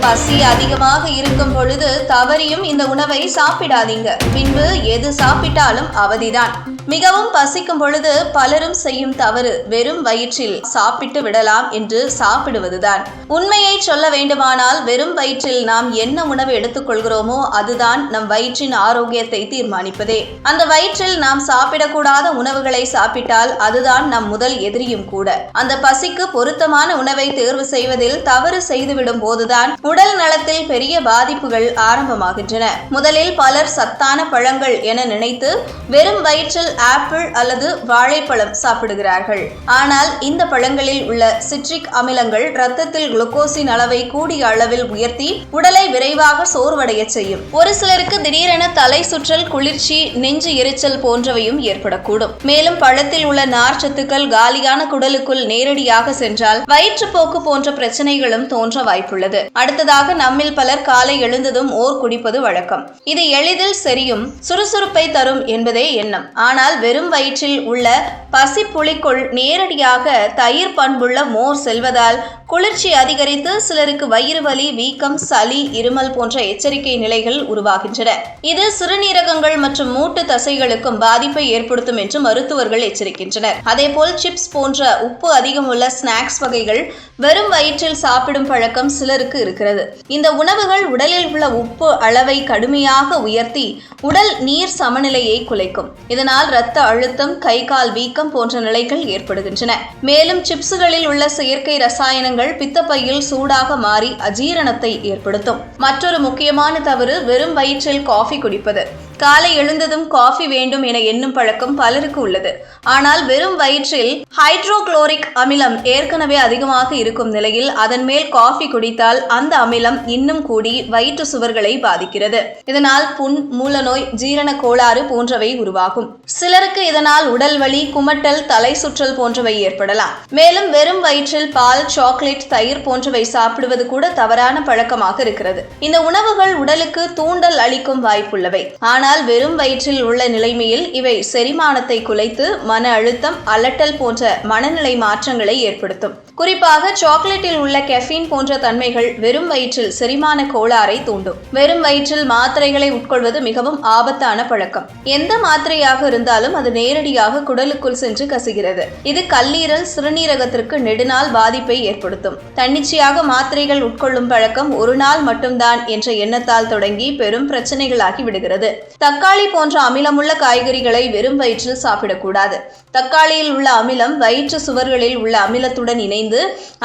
பசி அதிகமாக இருக்கும் பொழுது தவறியும் இந்த உணவை சாப்பிடாதீங்க. பின்பு எது சாப்பிட்டாலும் அவதிதான். மிகவும் பசிக்கும் பொழுது பலரும் செய்யும் தவறு வெறும் வயிற்றில் சாப்பிட்டு விடலாம் என்று சாப்பிடுவதுதான். உண்மையை சொல்ல வேண்டுமானால் வெறும் வயிற்றில் நாம் என்ன உணவு எடுத்துக்கொள்கிறோமோ அதுதான் நம் வயிற்றின் ஆரோக்கியத்தை தீர்மானிப்பதே. அந்த வயிற்றில் நாம் சாப்பிடக்கூடாத உணவுகளை சாப்பிட்டால் அதுதான் நம் முதல் எதிரியும் கூட. அந்த பசிக்கு பொருத்தமான உணவை தேர்வு செய்வதில் தவறு செய்துவிடும் போதுதான் உடல் நலத்தில் பெரிய பாதிப்புகள் ஆரம்பமாகின்றன. முதலில் பலர் சத்தான பழங்கள் என நினைத்து வெறும் வயிற்றில் ஆப்பிள் அல்லது வாழைப்பழம் சாப்பிடுகிறார்கள். ஆனால் இந்த பழங்களில் உள்ள சிட்ரிக் அமிலங்கள் ரத்தத்தில் குளுக்கோஸின் அளவை கூடிய அளவில் உயர்த்தி உடலை விரைவாக சோர்வடைய செய்யும். ஒரு சிலருக்கு திடீரென தலை சுற்றல் குளிர்ச்சி நெஞ்சு எரிச்சல் போன்றவையும் ஏற்படக்கூடும். மேலும் பழத்தில் உள்ள நார்ச்சத்துக்கள் காலியான குடலுக்குள் நேரடியாக சென்றால் வயிற்றுப்போக்கு போன்ற பிரச்சனைகளும் தோன்ற வாய்ப்புள்ளது. அடுத்ததாக நம்மில் பலர் காலை எழுந்ததும் ஓர் குடிப்பது வழக்கம். இது எளிதில் செரியும் சுறுசுறுப்பை தரும் என்பதே எண்ணம். ஆனால் வெறும் வயிற்றில் உள்ள பசிப்புளிக்குள் நேரடியாக தயிர் பண்புள்ள மோர் செல்வதால் குளிர்ச்சி அதிகரித்து சிலருக்கு வயிறு வலி வீக்கம் சளி இருமல் போன்ற எச்சரிக்கை நிலைகள் உருவாகின்றன. இது சிறுநீரகங்கள் மற்றும் மூட்டு தசைகளுக்கும் பாதிப்பை ஏற்படுத்தும் என்று மருத்துவர்கள் எச்சரிக்கின்றனர். அதேபோல் சிப்ஸ் போன்ற உப்பு அதிகம் உள்ள ஸ்நாக்ஸ் வகைகள் வெறும் வயிற்றில் சாப்பிடும் பழக்கம் சிலருக்கு இருக்கிறது. இந்த உணவுகள் உடலில் உள்ள உப்பு அளவை கடுமையாக உயர்த்தி உடல் நீர் சமநிலையை குலைக்கும். இதனால் இரத்த அழுத்தம் கை கால் வீக்கம் போன்ற நிலைகள் ஏற்படுகின்றன. மேலும் சிப்ஸுகளில் உள்ள செயற்கை ரசாயனங்கள் பித்தப்பையில் சூடாக மாறி அஜீரணத்தை ஏற்படுத்தும். மற்றொரு முக்கியமான தவறு வெறும் வயிற்றில் காஃபி குடிப்பது. காலை எழுந்ததும் காஃபி வேண்டும் என எண்ணும் பழக்கம் பலருக்கு உள்ளது. ஆனால் வெறும் வயிற்றில் ஹைட்ரோகுளோரிக் அமிலம் ஏற்கனவே அதிகமாக இருக்கும் நிலையில் அதன் மேல் காஃபி குடித்தால் அந்த அமிலம் இன்னும் கூடி வயிற்று சுவர்களை பாதிக்கிறது. இதனால் புண் மூலநோய் ஜீரண கோளாறு போன்றவை உருவாகும். சிலருக்கு இதனால் உடல் வலி குமட்டல் தலை சுற்றல் போன்றவை ஏற்படலாம். மேலும் வெறும் வயிற்றில் பால் சாக்லேட் தயிர் போன்றவை சாப்பிடுவது கூட தவறான பழக்கமாக இருக்கிறது. இந்த உணவுகள் உடலுக்கு தூண்டல் அளிக்கும் வாய்ப்புள்ளவை. ஆனால் ஆனால் வெறும் வயிற்றில் உள்ள நிலைமையில் இவை செரிமானத்தை குலைத்து மன அழுத்தம் அலட்டல் போன்ற மனநிலை மாற்றங்களை ஏற்படுத்தும். குறிப்பாக சாக்லேட்டில் உள்ள கெஃபீன் போன்ற தன்மைகள் வெறும் வயிற்றில் செரிமான கோளாறை தூண்டும். வெறும் வயிற்றில் மாத்திரைகளை உட்கொள்வது மிகவும் ஆபத்தான பழக்கம். எந்த மாத்திரையாக இருந்தாலும் அது நேரடியாக குடலுக்குள் சென்று கசுகிறது. இது கல்லீரல் சிறுநீரகத்திற்கு நெடுநாள் பாதிப்பை ஏற்படுத்தும். தன்னிச்சையாக மாத்திரைகள் உட்கொள்ளும் பழக்கம் ஒரு நாள் மட்டும்தான் என்ற எண்ணத்தால் தொடங்கி பெரும் பிரச்சனைகளாகி விடுகிறது. தக்காளி போன்ற அமிலமுள்ள காய்கறிகளை வெறும் வயிற்றில் சாப்பிடக்கூடாது. தக்காளியில் உள்ள அமிலம் வயிற்று சுவர்களில் உள்ள அமிலத்துடன் இணைந்து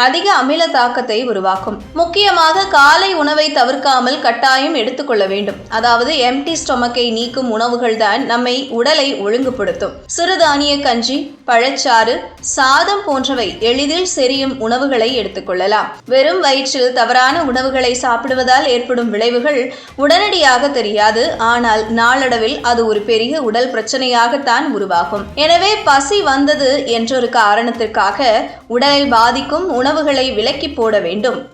அதிக அமில தாக்கத்தை உருவாக்கும். முக்கியமாக காலை உணவை தவிர்க்காமல் கட்டாயம் எடுத்துக்கொள்ள வேண்டும். அதாவது எம்டி ஸ்டொமக்கை நீக்கும் உணவுகள் தான் நம்மை உடலை ஒழுங்குபடுத்தும். சிறுதானிய கஞ்சி பழச்சாறு சாதம் போன்றவை எளிதில் செரியும் உணவுகளை எடுத்துக்கொள்ளலாம் வெறும் வயிற்றில் தவறான உணவுகளை சாப்பிடுவதால் ஏற்படும் விளைவுகள் உடனடியாக தெரியாது. ஆனால் நாளடைவில் அது ஒரு பெரிய உடல் பிரச்சனையாகத்தான் உருவாகும். எனவே பசி வந்தது என்றொரு காரணத்திற்காக உடலை பாதிக்கும் உணவுகளை விலக்கி போட வேண்டும்.